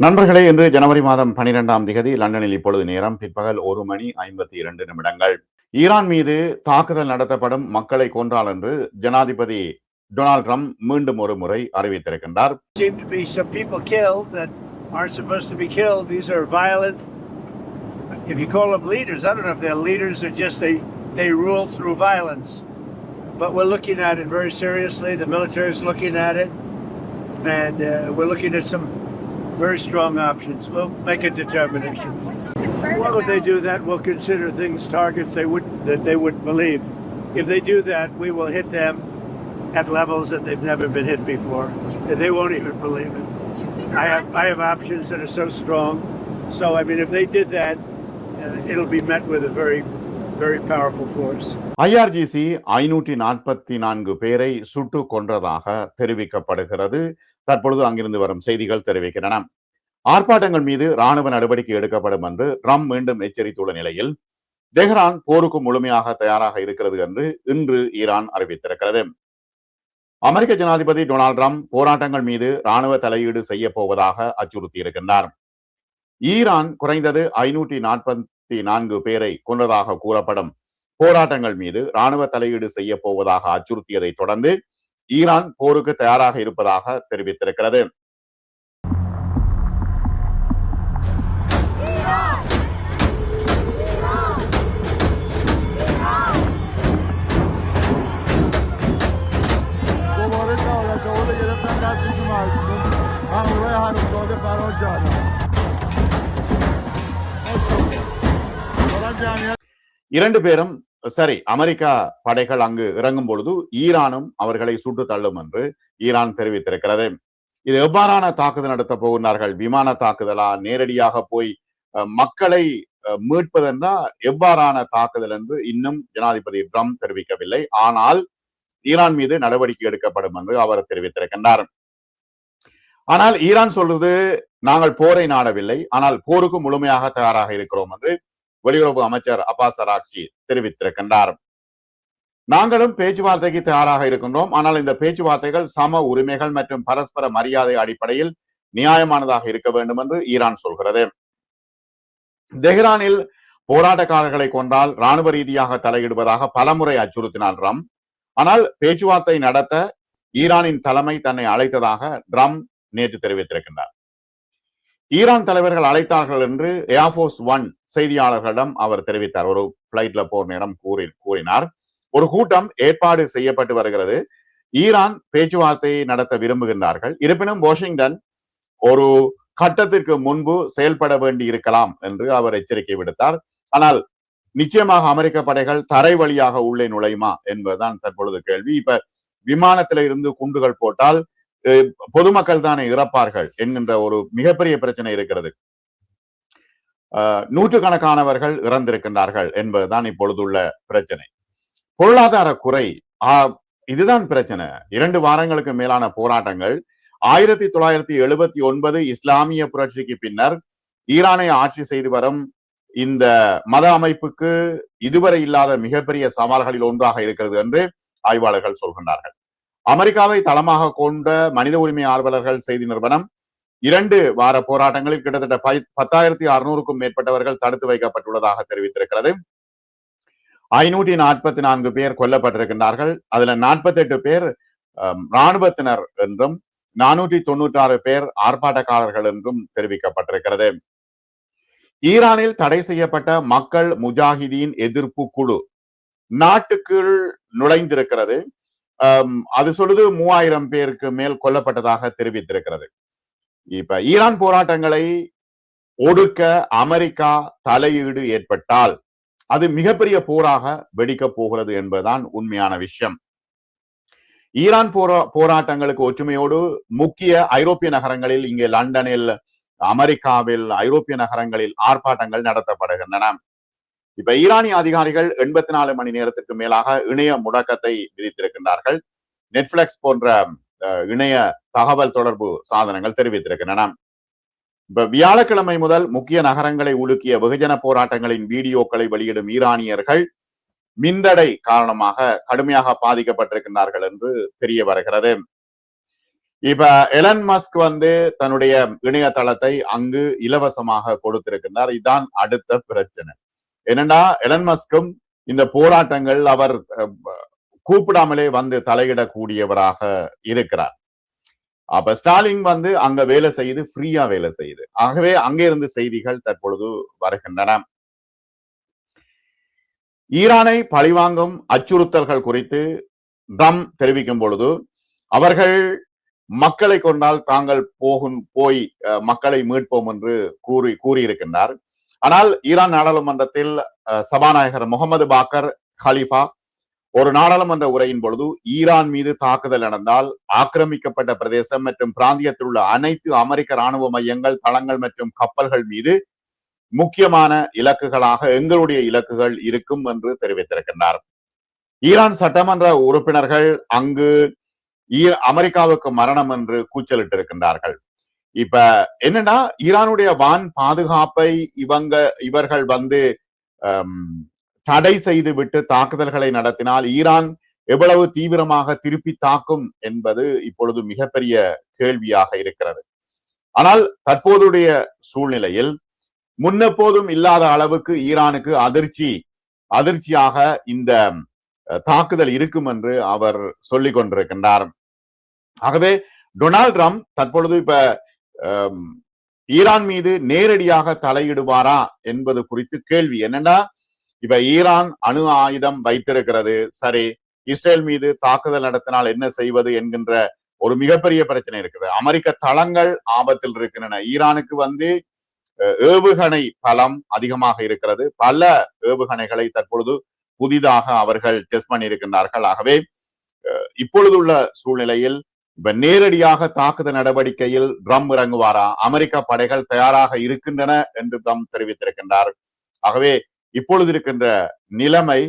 நண்பர்களே இன்று ஜனவரி மாதம் பனிரெண்டாம் திகதி லண்டனில் இப்பொழுது நேரம் பிற்பகல் ஒரு மணி ஐம்பத்தி இரண்டு நிமிடங்கள் ஈரான் மீது தாக்குதல் நடத்தப்படும் மக்களை கொன்றால் என்று ஜனாதிபதி டொனால்ட் ட்ரம்ப் மீண்டும் ஒரு முறை அறிவித்திருக்கின்றார் seem to be some people killed that aren't supposed to be killed. These are violent. If you call them leaders, I don't know if they're leaders or just they they rule through violence. But we're looking at it very seriously. The military is looking at it, and uh, we're looking at some very strong options. We'll make a determination. Well, if they do that, we'll consider things targets they would that they wouldn't believe. If they do that, we will hit them at levels that they've never been hit before. And they won't even believe it. I have I have options that are so strong. So I mean, if they did that, uh, it'll be met with a very, very powerful force. IRGC ஐநூற்றி நாற்பத்தி நான்கு பேரை சுட்டு கொன்றதாக தெரிவிக்கப்படுகிறது தற்பொழுது அங்கிருந்து வரும் செய்திகள் தெரிவிக்கின்றன. ஆர்ப்பாட்டங்கள் மீது ராணுவ நடவடிக்கை எடுக்கப்படும் என்று ட்ரம்ப் மீண்டும் எச்சரித்துள்ள நிலையில் தெஹ்ரான் போருக்கு முழுமையாக தயாராக இருக்கிறது என்று இன்று ஈரான் அறிவித்திருக்கிறது. அமெரிக்க ஜனாதிபதி டொனால்ட் ட்ரம்ப் போராட்டங்கள் மீது ராணுவ தலையீடு செய்ய போவதாக அச்சுறுத்தியிருக்கின்றார். ஈரான் குறைந்தது ஐநூற்றி நாற்பத்தி நான்கு பேரை கொன்றதாக கூறப்படும் போராட்டங்கள் மீது ராணுவ தலையீடு செய்ய போவதாக அச்சுறுத்தியதை தொடர்ந்து ஈரான் போருக்கு தயாராக இருப்பதாக தெரிவித்திருக்கிறது. இரண்டு பேரும் சரி அமெரிக்கா படைகள் அங்கு இறங்கும் பொழுது ஈரானும் அவர்களை சுட்டு தள்ளும் என்று ஈரான் தெரிவித்திருக்கிறது. இது எவ்வாறான தாக்குதல் நடத்த போகிறார்கள் விமான தாக்குதலா? நேரடியாக போய் மக்களை அஹ், மீட்பதென்றா? எவ்வாறான தாக்குதல் என்று இன்னும் ஜனாதிபதி ட்ரம்ப் தெரிவிக்கவில்லை. ஆனால் ஈரான் மீது நடவடிக்கை எடுக்கப்படும் என்று அவர் தெரிவித்திருக்கின்றார். ஆனால் ஈரான் சொல்றது நாங்கள் போரை நாடவில்லை. ஆனால் போருக்கு முழுமையாக தயாராக இருக்கிறோம் என்று வெளியுறவு அமைச்சர் அப்பாஸ் அராக்சி தெரிவித்திருக்கின்றார் நாங்களும் பேச்சுவார்த்தைக்கு தயாராக இருக்கின்றோம். ஆனால் இந்த பேச்சுவார்த்தைகள் சம உரிமைகள் மற்றும் பரஸ்பர மரியாதை அடிப்படையில் நியாயமானதாக இருக்க வேண்டும் என்று ஈரான் சொல்கிறது. தெஹ்ரானில் போராட்டக்காரர்களை கொண்டால் ராணுவ ரீதியாக தலையிடுவதாக பலமுறை அச்சுறுத்தினார் ட்ரம் ஆனால் பேச்சுவார்த்தை நடத்த ஈரானின் தலைமை தன்னை அழைத்ததாக ட்ரம் நேற்று தெரிவித்திருக்கின்றார். ஈரான் தலைவர்கள் அழைத்தார்கள் என்று ஏர்ஃபோர்ஸ் ஒன் செய்தியாளர்களிடம் அவர் தெரிவித்தார். ஒரு பிளைட்ல போர் நேரம் கூறி கூறினார். ஒரு கூட்டம் ஏற்பாடு செய்யப்பட்டு வருகிறது. ஈரான் பேச்சுவார்த்தையை நடத்த விரும்புகின்றார்கள். இருப்பினும் வாஷிங்டன் ஒரு கட்டத்திற்கு முன்பு செயல்பட வேண்டி இருக்கலாம் என்று அவர் எச்சரிக்கை விடுத்தார். ஆனால் நிச்சயமாக அமெரிக்க படைகள் தரை வழியாக உள்ளே நுழையுமா என்பதுதான் தற்பொழுது கேள்வி. இப்ப விமானத்தில இருந்து குண்டுகள் போட்டால் பொதுமக்கள் தானே இறப்பார்கள் என்கின்ற ஒரு மிகப்பெரிய பிரச்சனை இருக்கிறது. நூற்றுக்கணக்கானவர்கள் இறந்திருக்கின்றார்கள் என்பதுதான் இப்பொழுதுள்ள பிரச்சனை. பொருளாதார குறை ஆஹ், இதுதான் பிரச்சனை. இரண்டு வாரங்களுக்கு மேலான போராட்டங்கள். ஆயிரத்தி தொள்ளாயிரத்தி எழுபத்தி ஒன்பது இஸ்லாமிய புரட்சிக்கு பின்னர் ஈரானை ஆட்சி செய்து வரும் இந்த மத அமைப்புக்கு இதுவரை இல்லாத மிகப்பெரிய சவால்களில் ஒன்றாக இருக்கிறது என்று ஆய்வாளர்கள் சொல்கின்றார்கள். அமெரிக்காவை தளமாக கொண்ட மனித உரிமை ஆர்வலர்கள் செய்தி நிறுவனம் இரண்டு வார போராட்டங்களில் கிட்டத்தட்ட பை- பத்தாயிரத்தி அறுநூறுக்கும் மேற்பட்டவர்கள் தடுத்து வைக்கப்பட்டுள்ளதாக தெரிவித்திருக்கிறது. ஐநூற்றி நாற்பத்தி நான்கு பேர் கொல்லப்பட்டிருக்கின்றார்கள். அதுல நாற்பத்தி எட்டு பேர் இராணுவத்தினர் என்றும் நானூற்றி தொண்ணூற்றாறு பேர் ஆர்ப்பாட்டக்காரர்கள் என்றும் தெரிவிக்கப்பட்டிருக்கிறது. ஈரானில் தடை செய்யப்பட்ட மக்கள் முஜாஹிதீன் எதிர்ப்பு குழு நாட்டுக்குள் நுழைந்திருக்கிறது. அது சொல்லுது மூவாயிரம் பேருக்கு மேல் கொல்லப்பட்டதாக தெரிவித்திருக்கிறது. இப்ப ஈரான் போராட்டங்களை ஒடுக்க அமெரிக்கா தலையீடு ஏற்பட்டால் அது மிகப்பெரிய போராக வெடிக்க போகிறது என்பதுதான் உண்மையான விஷயம். ஈரான் போரா போராட்டங்களுக்கு ஒற்றுமையோடு முக்கிய ஐரோப்பிய நகரங்களில் இங்கே லண்டனில் அமெரிக்காவில் ஐரோப்பிய நகரங்களில் ஆர்ப்பாட்டங்கள் நடத்தப்படுகின்றன. இப்ப ஈரானிய அதிகாரிகள் எண்பத்தி நாலு மணி நேரத்திற்கு மேலாக இணைய முடக்கத்தை விதித்திருக்கின்றார்கள். நெட்ஃபிளிக்ஸ் போன்ற இணைய தகவல் தொடர்பு சாதனங்கள் தெரிவித்திருக்கின்றன. இப்ப வியாழக்கிழமை முதல் முக்கிய நகரங்களை உலுக்கிய வெகுஜன போராட்டங்களின் வீடியோக்களை வெளியிடும் ஈரானியர்கள் மின்தடை காரணமாக கடுமையாக பாதிக்கப்பட்டிருக்கின்றார்கள் என்று தெரிய வருகிறது. இப்ப எலன் மஸ்க் வந்து தன்னுடைய இணையதளத்தை அங்கு இலவசமாக கொடுத்திருக்கின்றார். இதுதான் அடுத்த பிரச்சனை. என்னன்னா எலன் மஸ்கும் இந்த போராட்டங்கள் அவர் கூப்பிடாமலே வந்து தலையிடக்கூடியவராக இருக்கிறார். அப்ப ஸ்டாலின் வந்து அங்க வேலை செய்து ஃப்ரீயா வேலை செய்யுது ஆகவே அங்கிருந்து செய்திகள் தற்பொழுது வருகின்றன. ஈரானை பழிவாங்கும் அச்சுறுத்தல்கள் குறித்து தம் தெரிவிக்கும் பொழுது அவர்கள் மக்களை கொண்டால் தாங்கள் போகும் போய் அஹ், மக்களை மீட்போம் என்று கூறி கூறியிருக்கின்றார். ஆனால் ஈரான் நாடாளுமன்றத்தில் சபாநாயகர் முகமது பாக்கர் ஹலீஃபா ஒரு நாடாளுமன்ற உரையின் பொழுது ஈரான் மீது தாக்குதல் நடந்தால் ஆக்கிரமிக்கப்பட்ட பிரதேசம் மற்றும் பிராந்தியத்தில் உள்ள அனைத்து அமெரிக்க ராணுவ மையங்கள் தளங்கள் மற்றும் கப்பல்கள் மீது முக்கியமான இலக்குகளாக எங்களுடைய இலக்குகள் இருக்கும் என்று தெரிவித்திருக்கின்றார். ஈரான் சட்டமன்ற உறுப்பினர்கள் அங்கு ஈ- அமெரிக்காவுக்கு மரணம் என்று கூச்சலிட்டிருக்கின்றார்கள். இப்ப என்னன்னா ஈரானுடைய வான் பாதுகாப்பை இவங்க இவர்கள் வந்து தடை செய்து விட்டு தாக்குதல்களை நடத்தினால் ஈரான் எவ்வளவு தீவிரமாக திருப்பி தாக்கும் என்பது இப்பொழுது மிகப்பெரிய கேள்வியாக இருக்கிறது. ஆனால் தற்போதுடைய சூழ்நிலையில் முன்னெப்போதும் இல்லாத அளவுக்கு ஈரானுக்கு அதிர்ச்சி அதிர்ச்சியாக இந்த அஹ், தாக்குதல் இருக்கும் என்று அவர் சொல்லிக் கொண்டிருக்கின்றார். ஆகவே டொனால்ட் ட்ரம்ப் தற்பொழுது இப்ப ஈரான் மீது நேரடியாக தலையிடுவாரா என்பது குறித்து கேள்வி. என்னன்னா இப்ப ஈரான் அணு ஆயுதம் வைத்திருக்கிறது. சரி இஸ்ரேல் மீது தாக்குதல் நடத்தினால் என்ன செய்வது என்கின்ற ஒரு மிகப்பெரிய பிரச்சனை இருக்குது. அமெரிக்க தளங்கள் ஆபத்தில் இருக்கின்றன. ஈரானுக்கு வந்து அஹ், ஏவுகணை பலம் அதிகமாக இருக்கிறது. பல ஏவுகணைகளை தற்பொழுது புதிதாக அவர்கள் டெஸ்ட் பண்ணியிருக்கின்றார்கள். ஆகவே அஹ், இப்பொழுதுள்ள சூழ்நிலையில் இப்ப நேரடியாக தாக்குதல் நடவடிக்கையில் ட்ரம் இறங்குவாரா? அமெரிக்க படைகள் தயாராக இருக்கின்றன என்று ட்ரம் தெரிவித்திருக்கின்றார். ஆகவே இப்பொழுது இருக்கின்ற நிலைமை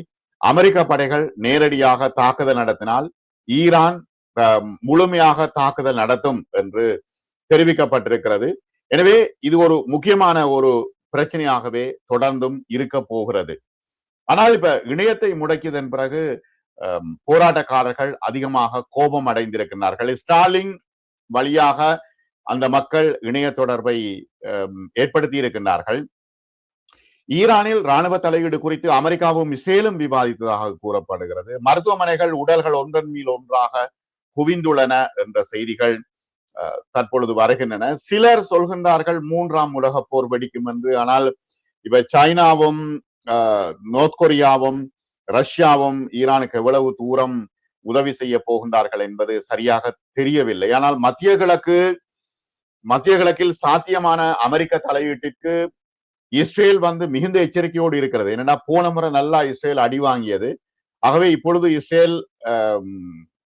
அமெரிக்க படைகள் நேரடியாக தாக்குதல் நடத்தினால் ஈரான் அஹ், முழுமையாக தாக்குதல் நடத்தும் என்று தெரிவிக்கப்பட்டிருக்கிறது. எனவே இது ஒரு முக்கியமான ஒரு பிரச்சனையாகவே தொடர்ந்தும் இருக்க போகிறது. ஆனால் இப்ப இணையத்தை முடக்கியதன் பிறகு போராட்டக்காரர்கள் அதிகமாக கோபம் அடைந்திருக்கிறார்கள். ஸ்டாலின் வழியாக அந்த மக்கள் இணைய தொடர்பை அஹ், ஏற்படுத்தி இருக்கின்றார்கள் ஈரானில் ராணுவ தலையீடு குறித்து அமெரிக்காவும் இஸ்ரேலும் விவாதித்ததாக கூறப்படுகிறது. மருத்துவமனைகள் உடல்கள் ஒன்றன் மீது ஒன்றாக குவிந்துள்ளன என்ற செய்திகள் அஹ், தற்பொழுது வருகின்றன. சிலர் சொல்கின்றார்கள் மூன்றாம் உலக போர் வெடிக்கும் என்று. ஆனால் இவை சைனாவும் நோர்த் கொரியாவும் ரஷ்யாவும் ஈரானுக்கு எவ்வளவு தூரம் உதவி செய்ய போகின்றார்கள் என்பது சரியாக தெரியவில்லை. ஆனால் மத்திய கிழக்கு மத்திய கிழக்கில் சாத்தியமான அமெரிக்க தலையீட்டிற்கு இஸ்ரேல் வந்து மிகுந்த எச்சரிக்கையோடு இருக்கிறது. என்னன்னா போன முறை நல்லா இஸ்ரேல் அடி வாங்கியது. ஆகவே இப்பொழுது இஸ்ரேல்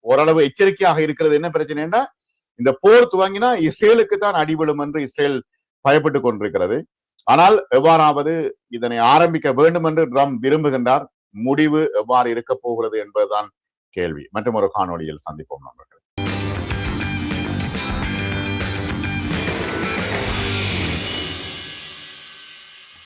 ஓரளவு எச்சரிக்கையாக இருக்கிறது. என்ன பிரச்சனைன்னா இந்த போர் துவங்கினா இஸ்ரேலுக்கு தான் அடிபடும் என்று இஸ்ரேல் பயப்பட்டு கொண்டிருக்கிறது. ஆனால் எவ்வாறாவது இதனை ஆரம்பிக்க வேண்டும் என்று ட்ரம்ப் விரும்புகின்றார். முடிவு எவ்வாறு இருக்க போகிறது என்பதுதான் கேள்வி. மற்றும் ஒரு காணொலியில் சந்திப்போம் நண்பர்கள்.